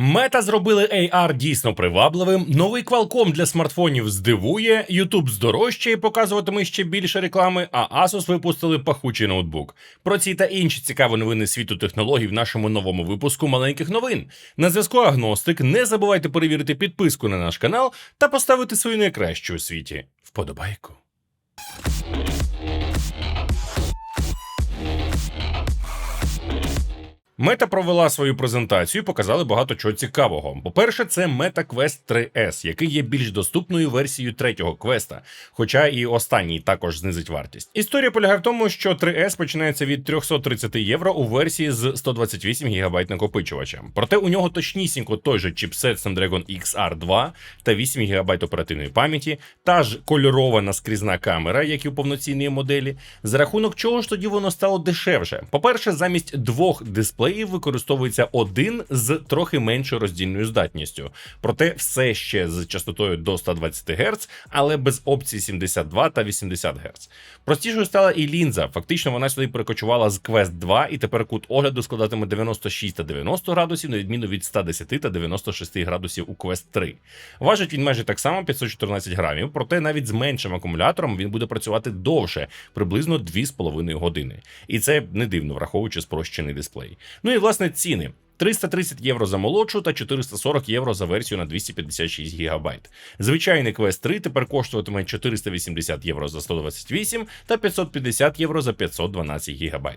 Мета зробили AR дійсно привабливим. Новий Qualcomm для смартфонів здивує, YouTube здорожчає і показуватиме ще більше реклами. А Asus випустили пахучий ноутбук. Про ці та інші цікаві новини світу технологій в нашому новому випуску маленьких новин. На зв'язку Агностик. Не забувайте перевірити підписку на наш канал та поставити свою найкращу у світі вподобайку. Мета провела свою презентацію і показали багато чого цікавого. По-перше, це Meta Quest 3S, який є більш доступною версією третього квеста, хоча і останній також знизить вартість. Історія полягає в тому, що 3S починається від 330 євро у версії з 128 ГБ накопичувачем. Проте у нього точнісінько той же чіпсет Snapdragon XR2 та 8 ГБ оперативної пам'яті, та ж кольорована скрізна камера, як і у повноцінній моделі. За рахунок чого ж тоді воно стало дешевше. По-перше, замість двох дисплеїв використовується один з трохи меншою роздільною здатністю. Проте все ще з частотою до 120 Гц, але без опцій 72 та 80 Гц. Простішою стала і лінза. Фактично вона сюди перекочувала з Quest 2, і тепер кут огляду складатиме 96 та 90 градусів, на відміну від 110 та 96 градусів у Quest 3. Важить він майже так само 514 грамів, проте навіть з меншим акумулятором він буде працювати довше, приблизно 2,5 години. І це не дивно, враховуючи спрощений дисплей. Ну і власне ціни. 330 євро за молодшу та 440 євро за версію на 256 гігабайт. Звичайний квест 3 тепер коштуватиме 480 євро за 128 та 550 євро за 512 ГБ.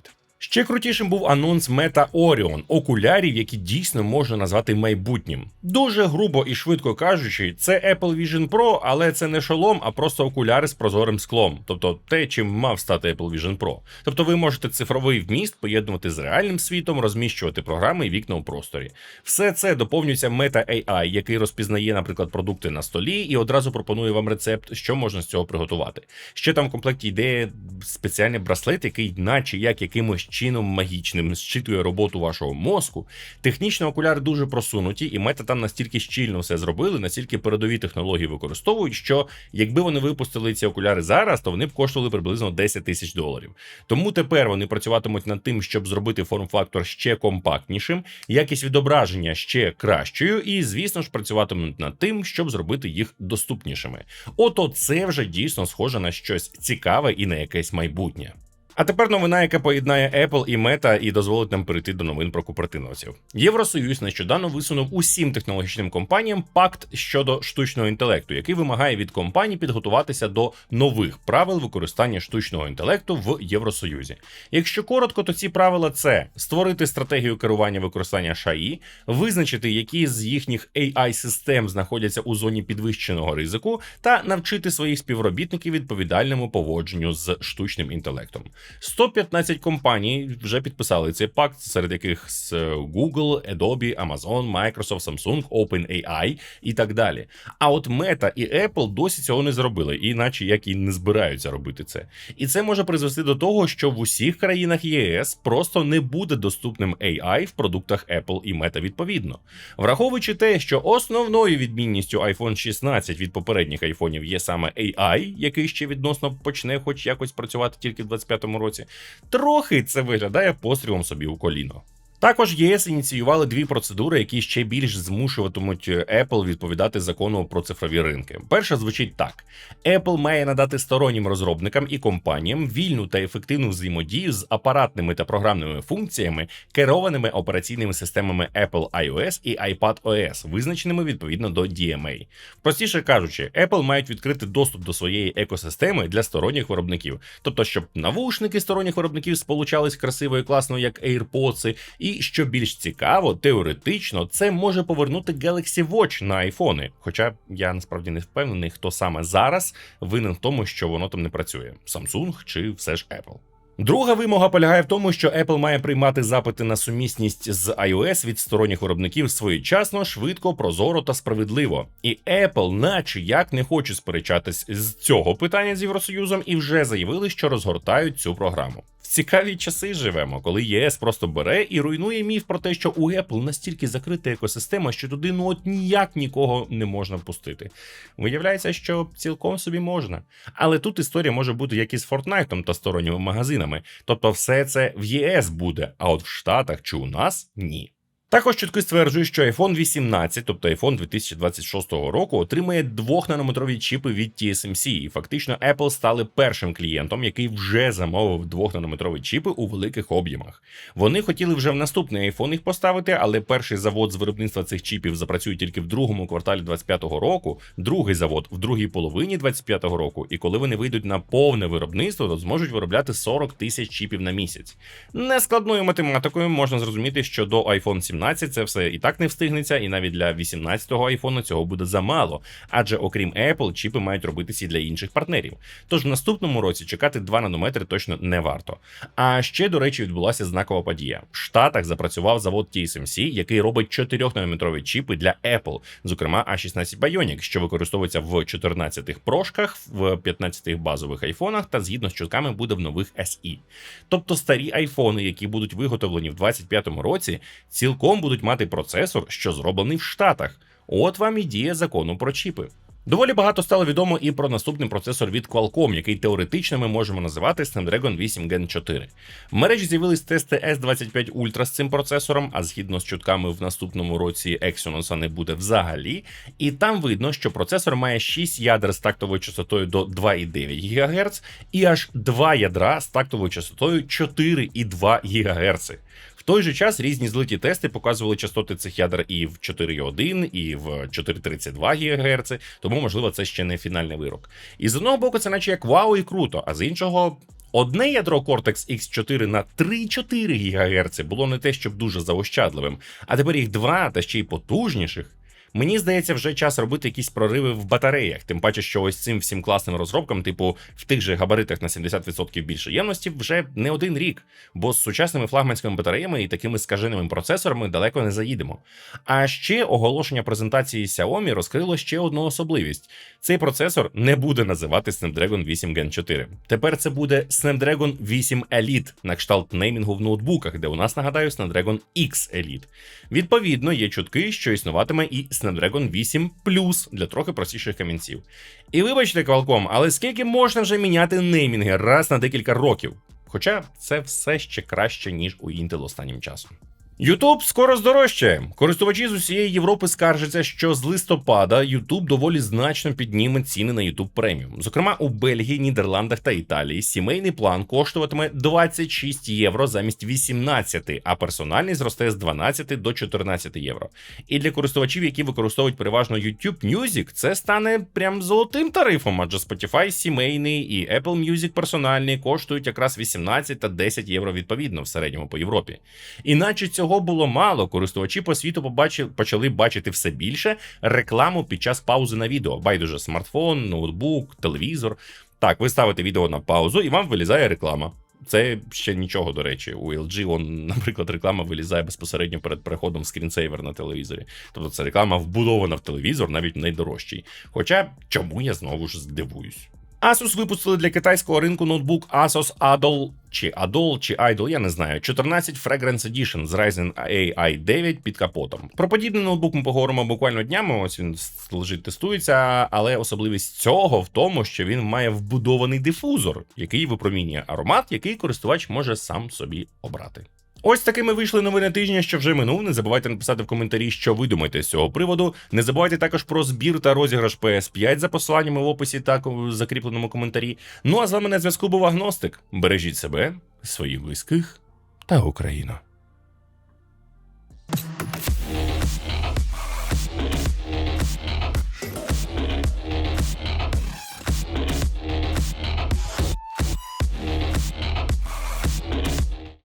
Ще крутішим був анонс Meta Orion, окулярів, які дійсно можна назвати майбутнім. Дуже грубо і швидко кажучи, це Apple Vision Pro, але це не шолом, а просто окуляри з прозорим склом, тобто те, чим мав стати Apple Vision Pro. Тобто ви можете цифровий вміст поєднувати з реальним світом, розміщувати програми і вікна у просторі. Все це доповнюється Meta AI, який розпізнає, наприклад, продукти на столі і одразу пропонує вам рецепт, що можна з цього приготувати. Ще там в комплекті йде спеціальний браслет, який, наче як якимось чином магічним зчитує роботу вашого мозку. Технічно окуляри дуже просунуті, і мета там настільки щільно все зробили, настільки передові технології використовують, що якби вони випустили ці окуляри зараз, то вони б коштували приблизно 10 тисяч доларів. Тому тепер вони працюватимуть над тим, щоб зробити форм-фактор ще компактнішим, якість відображення ще кращою, і, звісно ж, працюватимуть над тим, щоб зробити їх доступнішими. Ото це вже дійсно схоже на щось цікаве і на якесь майбутнє. А тепер новина, яка поєднає Apple і Meta і дозволить нам перейти до новин про купертиновців. Євросоюз нещодавно висунув усім технологічним компаніям пакт щодо штучного інтелекту, який вимагає від компаній підготуватися до нових правил використання штучного інтелекту в Євросоюзі. Якщо коротко, то ці правила це створити стратегію керування використання ШАІ, визначити, які з їхніх AI систем знаходяться у зоні підвищеного ризику, та навчити своїх співробітників відповідальному поводженню з штучним інтелектом. 115 компаній вже підписали цей пакт, серед яких з Google, Adobe, Amazon, Microsoft, Samsung, OpenAI і так далі. А от Meta і Apple досі цього не зробили, іначе як і не збираються робити це. І це може призвести до того, що в усіх країнах ЄС просто не буде доступним AI в продуктах Apple і Meta відповідно. Враховуючи те, що основною відмінністю iPhone 16 від попередніх айфонів є саме AI, який ще відносно почне хоч якось працювати тільки в 25-му році, трохи це виглядає пострілом собі у коліно. Також ЄС ініціювали дві процедури, які ще більш змушуватимуть Apple відповідати закону про цифрові ринки. Перша звучить так: Apple має надати стороннім розробникам і компаніям вільну та ефективну взаємодію з апаратними та програмними функціями, керованими операційними системами Apple iOS і iPad OS, визначеними відповідно до DMA. Простіше кажучи, Apple мають відкрити доступ до своєї екосистеми для сторонніх виробників, тобто, щоб навушники сторонніх виробників сполучались красиво і класно, як AirPods, і і що більш цікаво, теоретично це може повернути Galaxy Watch на айфони. Хоча я насправді не впевнений, хто саме зараз винен в тому, що воно там не працює: Samsung чи все ж Apple. Друга вимога полягає в тому, що Apple має приймати запити на сумісність з iOS від сторонніх виробників своєчасно, швидко, прозоро та справедливо. І Apple, наче як не хоче сперечатись з цього питання з Євросоюзом, і вже заявили, що розгортають цю програму. Цікаві часи живемо, коли ЄС просто бере і руйнує міф про те, що у Apple настільки закрита екосистема, що туди ну от ніяк нікого не можна впустити. Виявляється, що цілком собі можна. Але тут історія може бути як із Fortnite та сторонніми магазинами. Тобто, все це в ЄС буде, а от в Штатах чи у нас ні. Також чутки стверджують, що iPhone 18, тобто iPhone 2026 року, отримає 2-нанометрові чіпи від TSMC, і фактично Apple стали першим клієнтом, який вже замовив 2-нанометрові чіпи у великих об'ємах. Вони хотіли вже в наступний iPhone їх поставити, але перший завод з виробництва цих чіпів запрацює тільки в другому кварталі 25-го року, другий завод в другій половині 25-го року. І коли вони вийдуть на повне виробництво, то зможуть виробляти 40 тисяч чіпів на місяць. Нескладною математикою можна зрозуміти, що до iPhone 17 це все і так не встигнеться, і навіть для 18-го iPhone цього буде замало. Адже окрім Apple, чіпи мають робитися і для інших партнерів. Тож в наступному році чекати 2 нанометри точно не варто. А ще, до речі, відбулася знакова подія. В Штатах запрацював завод TSMC, який робить 4-нанометрові чіпи для Apple, зокрема A16 Bionic, що використовується в 14-х прошках, в 15-х базових айфонах та згідно з чутками буде в нових SE. Тобто старі айфони, які будуть виготовлені в 25-му році, цілком будуть мати процесор, що зроблений в Штатах. От вам і дія закону про чіпи. Доволі багато стало відомо і про наступний процесор від Qualcomm, який теоретично ми можемо називати Snapdragon 8 Gen 4. В мережі з'явились тести S25 Ultra з цим процесором, а згідно з чутками в наступному році Exynos не буде взагалі. І там видно, що процесор має 6 ядер з тактовою частотою до 2,9 ГГц і аж 2 ядра з тактовою частотою 4,2 ГГц. В той же час різні злиті тести показували частоти цих ядер і в 4,1, і в 4,32 ГГц, тому, можливо, це ще не фінальний вирок. І з одного боку, це наче як вау і круто, а з іншого. Одне ядро Cortex X4 на 3,4 ГГц було не те, щоб дуже заощадливим, а тепер їх два та ще й потужніших. Мені здається, вже час робити якісь прориви в батареях, тим паче, що ось цим всім класним розробкам, типу в тих же габаритах на 70% більше ємності, вже не один рік, бо з сучасними флагманськими батареями і такими скаженими процесорами далеко не заїдемо. А ще оголошення презентації Xiaomi розкрило ще одну особливість: цей процесор не буде називати Snapdragon 8 Gen 4. Тепер це буде Snapdragon 8 Elite на кшталт неймінгу в ноутбуках, де у нас нагадаю Snapdragon X Elite. Відповідно, є чутки, що існуватиме і Snapdragon 8 Plus для трохи простіших камінців. І вибачте, Qualcomm, але скільки можна вже міняти неймінги раз на декілька років? Хоча це все ще краще, ніж у Intel останнім часом. Ютуб скоро здорожчає. Користувачі з усієї Європи скаржаться, що з листопада Ютуб доволі значно підніме ціни на Ютуб преміум. Зокрема, у Бельгії, Нідерландах та Італії сімейний план коштуватиме 26 євро замість 18, а персональний зросте з 12 до 14 євро. І для користувачів, які використовують переважно YouTube Music, це стане прям золотим тарифом, адже Spotify сімейний і Apple Music персональний коштують якраз 18 та 10 євро відповідно в середньому по Європі. Іначе цього було мало. Користувачі по світу побачили, почали бачити все більше рекламу під час паузи на відео. Байдуже смартфон, ноутбук, телевізор. Так, ви ставите відео на паузу, і вам вилізає реклама. Це ще нічого, до речі. У LG, вон, наприклад, реклама вилізає безпосередньо перед переходом скрінсейвер на телевізорі. Тобто це реклама вбудована в телевізор, навіть найдорожчий. Хоча чому я знову ж здивуюсь. Asus випустили для китайського ринку ноутбук Asus Adol чи Adol, чи Idol, я не знаю. 14 Fragrance Edition з Ryzen AI 9 під капотом. Про подібний ноутбук ми поговоримо буквально днями. Ось він лежить, тестується, але особливість цього в тому, що він має вбудований дифузор, який випромінює аромат, який користувач може сам собі обрати. Ось такими вийшли новини тижня, що вже минув. Не забувайте написати в коментарі, що ви думаєте з цього приводу. Не забувайте також про збір та розіграш PS5 за посиланнями в описі та в закріпленому коментарі. Ну а з вами на зв'язку був Агностик. Бережіть себе, своїх близьких та Україну.